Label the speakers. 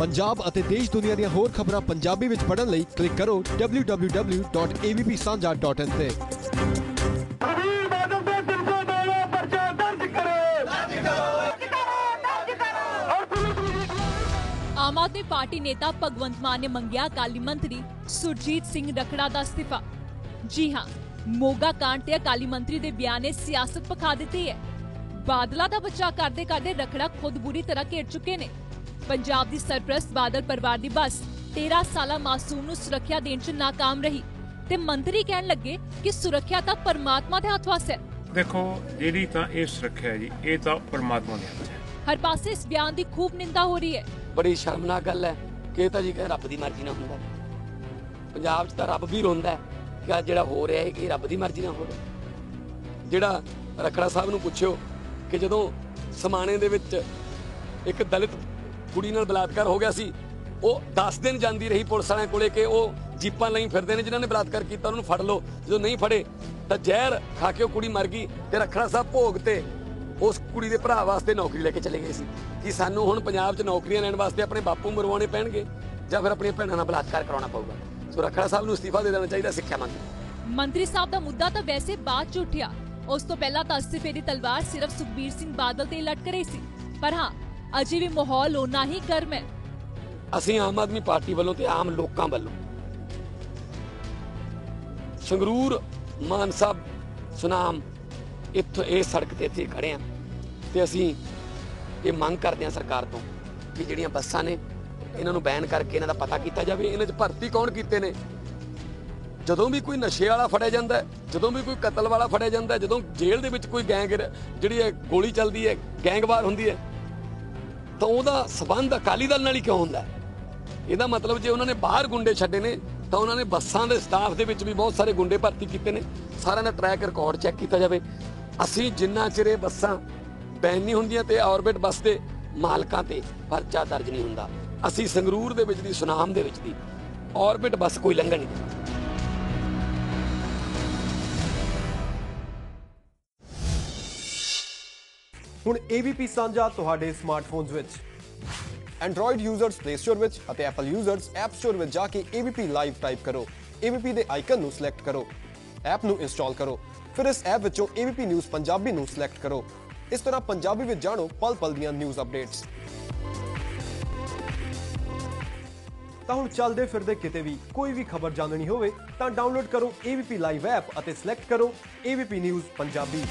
Speaker 1: ਪੰਜਾਬ ਅਤੇ ਦੇਸ਼ ਦੁਨੀਆ ਦੀਆਂ ਹੋਰ ਖਬਰਾਂ ਪੰਜਾਬੀ ਵਿੱਚ ਪੜ੍ਹਨ ਲਈ ਕਲਿੱਕ ਕਰੋ www.avpsanja.in ਤੇ।
Speaker 2: ਰਵੀਰ ਬਾਦਲ ਦੇ 302 ਦਾ ਪਰਚਾ ਦਰਜ ਕਰੋ। ਦਰਜ ਕਰੋ। ਦਰਜ ਕਰੋ ਔਰ ਪੁਲਿਸ
Speaker 3: ਆਮ ਆਦਮੀ ਪਾਰਟੀ ਨੇਤਾ ਭਗਵੰਤ ਮਾਨ ਨੇ ਮੰਗਿਆ ਅਕਾਲੀ ਮੰਤਰੀ ਸੁਰਜੀਤ ਸਿੰਘ ਰਖੜਾ ਦਾ ਅਸਤੀਫਾ। ਜੀ ਹਾਂ ਮੋਗਾ ਕਾਂਡ ਤੇ ਅਕਾਲੀ ਮੰਤਰੀ ਦੇ ਬਿਆਨ ਨੇ ਸਿਆਸਤ ਪਖਾ ਦਿੱਤੀ ਹੈ। ਬਾਦਲਾ ਦਾ ਬਚਾਅ ਕਰਦੇ ਕਰਦੇ ਰਖੜਾ ਖੁਦ ਬੁਰੀ ਤਰ੍ਹਾਂ ਘੇਰ ਚੁੱਕੇ ਨੇ। ਪੰਜਾਬ ਦੀ ਸਰਪ੍ਰਸ ਬਾਦਲ ਪਰਿਵਾਰ ਦੀ ਬੱਸ 13 ਸਾਲਾ ਮਾਸੂਮ ਨੂੰ ਸੁਰੱਖਿਆ ਦੇਣ 'ਚ ناکਾਮ ਰਹੀ ਤੇ ਮੰਤਰੀ ਕਹਿਣ ਲੱਗੇ ਕਿ ਸੁਰੱਖਿਆ ਤਾਂ ਪਰਮਾਤਮਾ ਦੇ ਹੱਥ ਵਾਸ ਹੈ।
Speaker 4: ਦੇਖੋ ਜਿਹੜੀ ਤਾਂ ਇਹ ਸੁਰੱਖਿਆ ਜੀ ਇਹ ਤਾਂ ਪਰਮਾਤਮਾ ਦੇ ਹੱਥ ਹੈ।
Speaker 3: ਹਰ ਪਾਸੇ ਇਸ ਬਿਆਨ ਦੀ ਖੂਬ ਨਿੰਦਾ ਹੋ ਰਹੀ ਹੈ।
Speaker 5: ਬੜੀ ਸ਼ਰਮਨਾਕ ਗੱਲ ਹੈ ਕਿ ਤਾਂ ਜੀ ਕਹੇ ਰੱਬ ਦੀ ਮਰਜ਼ੀ ਨਾਲ ਹੁੰਦਾ ਪੰਜਾਬ 'ਚ ਤਾਂ ਰੱਬ ਵੀ ਰੋਂਦਾ ਹੈ ਕਿ ਆਹ ਜਿਹੜਾ ਹੋ ਰਿਹਾ ਹੈ ਕਿ ਰੱਬ ਦੀ ਮਰਜ਼ੀ ਨਾਲ ਹੋ ਰਿਹਾ ਜਿਹੜਾ ਰਖੜਾ ਸਾਹਿਬ ਨੂੰ ਪੁੱਛਿਓ ਕਿ ਜਦੋਂ ਸਮਾਣੇ ਦੇ ਵਿੱਚ ਇੱਕ ਦਲਿਤ ਕੁੜੀ ਨਾਲ ਬਲਾਤਕਾਰ ਹੋ ਗਿਆ ਸੀ। ਉਹ 10 ਦਿਨ ਜਾਂਦੀ ਰਹੀ ਪੁਲਿਸ ਵਾਲਿਆਂ ਕੋਲੇ ਕਿ ਉਹ ਜੀਪਾਂ ਲਈ ਫਿਰਦੇ ਨੇ, ਜਿਨ੍ਹਾਂ ਨੇ ਬਲਾਤਕਾਰ ਕੀਤਾ, ਉਹਨਾਂ ਨੂੰ ਫੜ ਲਓ। ਜਦੋਂ ਨਹੀਂ ਫੜੇ, ਤਾਂ ਜ਼ਹਿਰ ਖਾ ਕੇ ਉਹ ਕੁੜੀ ਮਰ ਗਈ ਤੇ ਰਖੜਾ ਸਾਹਿਬ ਭੋਗ ਤੇ ਉਸ ਕੁੜੀ ਦੇ ਭਰਾ ਵਾਸਤੇ ਨੌਕਰੀ ਲੈ ਕੇ ਚਲੇ ਗਏ ਸੀ। ਕਿ ਸਾਨੂੰ ਹੁਣ ਪੰਜਾਬ 'ਚ ਨੌਕਰੀਆਂ ਲੈਣ ਵਾਸਤੇ ਆਪਣੇ ਬਾਪੂ ਮਰਵਾਉਣੇ ਪੈਣਗੇ ਜਾਂ ਫਿਰ ਆਪਣੀਆਂ ਭੈਣਾਂ ਨਾਲ ਬਲਾਤਕਾਰ ਕਰਾਉਣਾ ਪਊਗਾ। ਸੋ ਰਖੜਾ ਸਾਹਿਬ ਨੂੰ ਅਸਤੀਫਾ ਦੇ ਦੇਣਾ ਚਾਹੀਦਾ ਸਿੱਖਿਆ ਮੰਤਰੀ
Speaker 3: ਮੰਤਰੀ ਸਾਹਿਬ ਦਾ ਮੁੱਦਾ ਤਾਂ ਵੈਸੇ ਬਾਅਦ ਚ ਉੱਠਿਆ। ਉਸ ਤੋਂ ਪਹਿਲਾਂ ਤਾਂ ਅਸਤੀਫੇ ਦੀ ਤਲਵਾਰ ਸਿਰਫ ਸੁਖਬੀਰ ਸਿੰਘ ਬਾਦਲ ਤੇ ਲਟਕ ਰਹੀ ਸੀ। ਪਰ ਹਾਂ ਅਜੇ ਵੀ ਮਾਹੌਲ ਓਨਾ ਹੀ ਗਰਮ ਹੈ।
Speaker 5: ਅਸੀਂ ਆਮ ਆਦਮੀ ਪਾਰਟੀ ਵੱਲੋਂ ਤੇ ਆਮ ਲੋਕਾਂ ਵੱਲੋਂ ਸੰਗਰੂਰ ਮਾਨਸਾ ਸੁਨਾਮ ਇੱਥੋਂ ਇਹ ਸੜਕ ਤੇ ਇੱਥੇ ਖੜੇ ਆ ਤੇ ਅਸੀਂ ਇਹ ਮੰਗ ਕਰਦੇ ਆ ਸਰਕਾਰ ਤੋਂ ਕਿ ਜਿਹੜੀਆਂ ਬੱਸਾਂ ਨੇ ਇਹਨਾਂ ਨੂੰ ਬੈਨ ਕਰਕੇ ਇਹਨਾਂ ਦਾ ਪਤਾ ਕੀਤਾ ਜਾਵੇ, ਇਹਨਾਂ 'ਚ ਭਰਤੀ ਕੌਣ ਕੀਤੇ ਨੇ? ਜਦੋਂ ਵੀ ਕੋਈ ਨਸ਼ੇ ਵਾਲਾ ਫੜਿਆ ਜਾਂਦਾ ਜਦੋਂ ਵੀ ਕੋਈ ਕਤਲ ਵਾਲਾ ਫੜਿਆ ਜਾਂਦਾ ਜਦੋਂ ਜੇਲ੍ਹ ਦੇ ਵਿੱਚ ਕੋਈ ਗੈਂਗ ਜਿਹੜੀ ਹੈ, ਗੋਲੀ ਚੱਲਦੀ ਹੈ, ਗੈਂਗਵਾਰ ਹੁੰਦੀ ਹੈ ਤਾਂ ਉਹਦਾ ਸਬੰਧ ਅਕਾਲੀ ਦਲ ਨਾਲ ਹੀ ਕਿਉਂ ਹੁੰਦਾ? ਇਹਦਾ ਮਤਲਬ ਜੇ ਉਹਨਾਂ ਨੇ ਬਾਹਰ ਗੁੰਡੇ ਛੱਡੇ ਨੇ, ਤਾਂ ਉਹਨਾਂ ਨੇ ਬੱਸਾਂ ਦੇ ਸਟਾਫ ਦੇ ਵਿੱਚ ਵੀ ਬਹੁਤ ਸਾਰੇ ਗੁੰਡੇ ਭਰਤੀ ਕੀਤੇ ਨੇ। ਸਾਰਿਆਂ ਦਾ ਟਰੈਕ ਰਿਕਾਰਡ ਚੈੱਕ ਕੀਤਾ ਜਾਵੇ। ਅਸੀਂ ਜਿੰਨਾ ਚਿਰ ਇਹ ਬੱਸਾਂ ਬੈਨ ਨਹੀਂ ਹੁੰਦੀਆਂ ਤੇ ਆਰਬਿਟ ਬੱਸ ਦੇ ਮਾਲਕਾਂ ਤੇ ਪਰਚਾ ਦਰਜ ਨਹੀਂ ਹੁੰਦਾ। ਅਸੀਂ ਸੰਗਰੂਰ ਦੇ ਵਿੱਚ ਦੀ, ਸੁਨਾਮ ਦੇ ਵਿੱਚ ਦੀ ਆਰਬਿਟ ਬੱਸ ਕੋਈ ਲੰਘਣ ਨਹੀਂ
Speaker 1: ਹੁਣ AVP ਸਾਂਝਾ ਤੁਹਾਡੇ ਸਮਾਰਟਫੋਨਸ ਵਿੱਚ। Android ਯੂਜ਼ਰਸ Play Store ਵਿੱਚ ਅਤੇ Apple ਯੂਜ਼ਰਸ App Store ਵਿੱਚ ਜਾ ਕੇ AVP ਲਾਈਵ ਟਾਈਪ ਕਰੋ। AVP ਦੇ ਆਈਕਨ ਨੂੰ ਸਿਲੈਕਟ ਕਰੋ। ਐਪ ਨੂੰ ਇੰਸਟਾਲ ਕਰੋ। ਫਿਰ ਇਸ ਐਪ ਵਿੱਚੋਂ AVP ਨਿਊਜ਼ ਪੰਜਾਬੀ ਨੂੰ ਸਿਲੈਕਟ ਕਰੋ। ਇਸ ਤਰ੍ਹਾਂ ਪੰਜਾਬੀ ਵਿੱਚ ਜਾਣੋ ਪਲ ਪਲ ਦੀਆਂ ਨਿਊਜ਼ ਅਪਡੇਟਸ ਤਾਂ ਹੁਣ ਚੱਲਦੇ ਫਿਰਦੇ ਕਿਤੇ ਵੀ ਕੋਈ ਵੀ ਖਬਰ ਜਾਣਨੀ ਹੋਵੇ ਤਾਂ ਡਾਊਨਲੋਡ ਕਰੋ AVP ਲਾਈਵ ਐਪ ਅਤੇ ਸਿਲੈਕਟ ਕਰੋ AVP ਨਿਊਜ਼ ਪੰਜਾਬੀ।